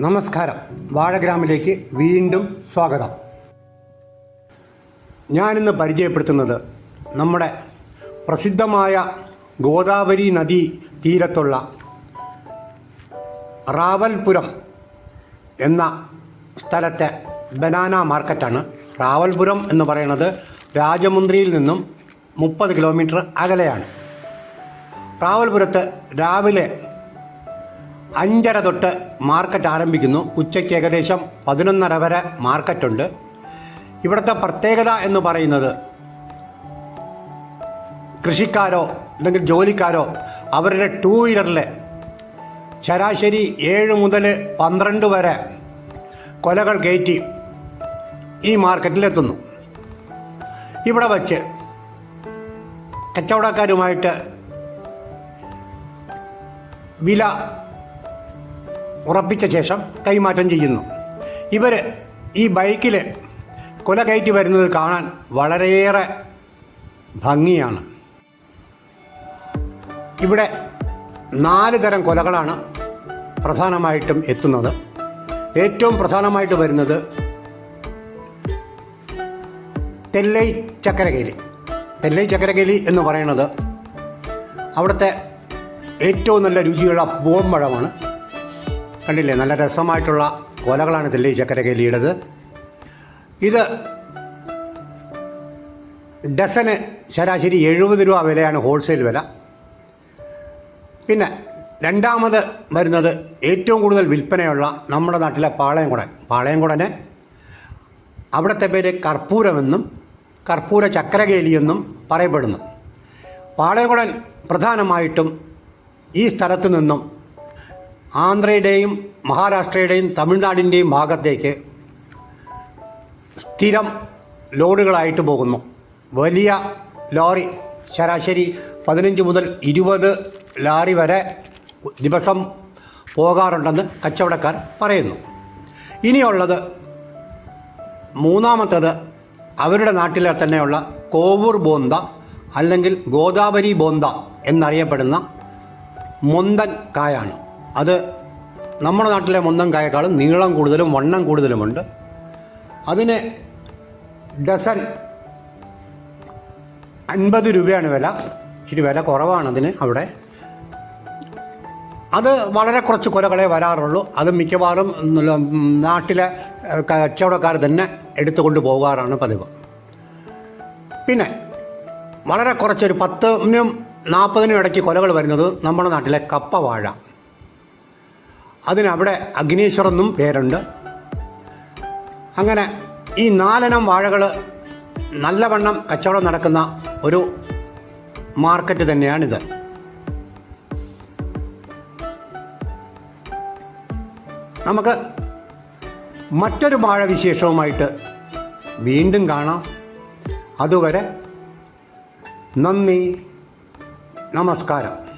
നമസ്കാരം. വാഴഗ്രാമിലേക്ക് വീണ്ടും സ്വാഗതം. ഞാനിന്ന് പരിചയപ്പെടുത്തുന്നത് നമ്മുടെ പ്രസിദ്ധമായ ഗോദാവരി നദി തീരത്തുള്ള റാവൽപുരം എന്ന സ്ഥലത്തെ ബനാന മാർക്കറ്റാണ്. റാവൽപുരം എന്ന് പറയുന്നത് രാജമുന്ദ്രിയിൽ നിന്നും മുപ്പത് കിലോമീറ്റർ അകലെയാണ്. റാവൽപുരത്ത് രാവിലെ അഞ്ചര തൊട്ട് മാർക്കറ്റ് ആരംഭിക്കുന്നു. ഉച്ചയ്ക്ക് ഏകദേശം പതിനൊന്നര വരെ മാർക്കറ്റുണ്ട്. ഇവിടുത്തെ പ്രത്യേകത എന്ന് പറയുന്നത് കൃഷിക്കാരോ അല്ലെങ്കിൽ ജോലിക്കാരോ അവരുടെ ടൂ വീലറിൽ ശരാശരി ഏഴ് മുതൽ പന്ത്രണ്ട് വരെ കൊലകൾ കയറ്റി ഈ മാർക്കറ്റിലെത്തുന്നു. ഇവിടെ വച്ച് കച്ചവടക്കാരുമായിട്ട് വില ഉറപ്പിച്ച ശേഷം കൈമാറ്റം ചെയ്യുന്നു. ഇവർ ഈ ബൈക്കിൽ കൊല കയറ്റി വരുന്നത് കാണാൻ വളരെയേറെ ഭംഗിയാണ്. ഇവിടെ നാല് തരം കൊലകളാണ് പ്രധാനമായിട്ടും എത്തുന്നത്. ഏറ്റവും പ്രധാനമായിട്ട് വരുന്നത് തെല്ലൈ ചക്കരകേലി. തെല്ലൈ ചക്കരകേലി എന്ന് പറയുന്നത് അവിടുത്തെ ഏറ്റവും നല്ല രുചിയുള്ള പൂവമ്പഴമാണ് കണ്ടില്ലേ? നല്ല രസമായിട്ടുള്ള കൊലകളാണ് ദില്ലി ചക്കരകേലിയുടേത്. ഇത് ഡസന് ശരാശരി എഴുപത് രൂപ വിലയാണ് ഹോൾസെയിൽ വില. പിന്നെ രണ്ടാമത് വരുന്നത് ഏറ്റവും കൂടുതൽ വിൽപ്പനയുള്ള നമ്മുടെ നാട്ടിലെ പാളയംകുടൻ പാളയംകുടന്. അവിടുത്തെ പേര് കർപ്പൂരമെന്നും കർപ്പൂര ചക്രകേലിയെന്നും പറയപ്പെടുന്നു. പാളയംകുടൻ പ്രധാനമായിട്ടും ഈ സ്ഥലത്തു നിന്നും ആന്ധ്രയുടെയും മഹാരാഷ്ട്രയുടെയും തമിഴ്നാടിന്റെയും ഭാഗത്തേക്ക് സ്ഥിരം ലോഡുകളായിട്ട് പോകുന്നു. വലിയ ലോറി ശരാശരി പതിനഞ്ച് മുതൽ ഇരുപത് ലോറി വരെ ദിവസം പോകാറുണ്ടെന്ന് കച്ചവടക്കാർ പറയുന്നു. ഇനിയുള്ളത് മൂന്നാമത്തത് അവരുടെ നാട്ടിലെ തന്നെയുള്ള കോവൂർ ബോന്ത അല്ലെങ്കിൽ ഗോദാവരി ബോന്ത എന്നറിയപ്പെടുന്ന മുന്തൻ കായാണ്. അത് നമ്മുടെ നാട്ടിലെ മുന്തം കായക്കാളും നീളം കൂടുതലും വണ്ണം കൂടുതലുമുണ്ട്. അതിന് ഡസൻ അൻപത് രൂപയാണ് വില. ഇച്ചിരി വില കുറവാണ് അതിന് അവിടെ. അത് വളരെ കുറച്ച് കൊലകളെ വരാറുള്ളൂ. അത് മിക്കവാറും നാട്ടിലെ കച്ചവടക്കാർ തന്നെ എടുത്തുകൊണ്ട് പോകാറാണ് പതിവ്. പിന്നെ വളരെ കുറച്ചൊരു പത്തിനും നാൽപ്പതിനും ഇടയ്ക്ക് കൊലകൾ വരുന്നത് നമ്മുടെ നാട്ടിലെ കപ്പ വാഴ. അതിനവിടെ അഗ്നീശ്വർ എന്നും പേരുണ്ട്. അങ്ങനെ ഈ നാലെണ്ണം വാഴകൾ നല്ലവണ്ണം കച്ചവടം നടക്കുന്ന ഒരു മാർക്കറ്റ് തന്നെയാണിത്. നമുക്ക് മറ്റൊരു വാഴ വിശേഷവുമായിട്ട് വീണ്ടും കാണാം. അതുവരെ നന്ദി നമസ്കാരം.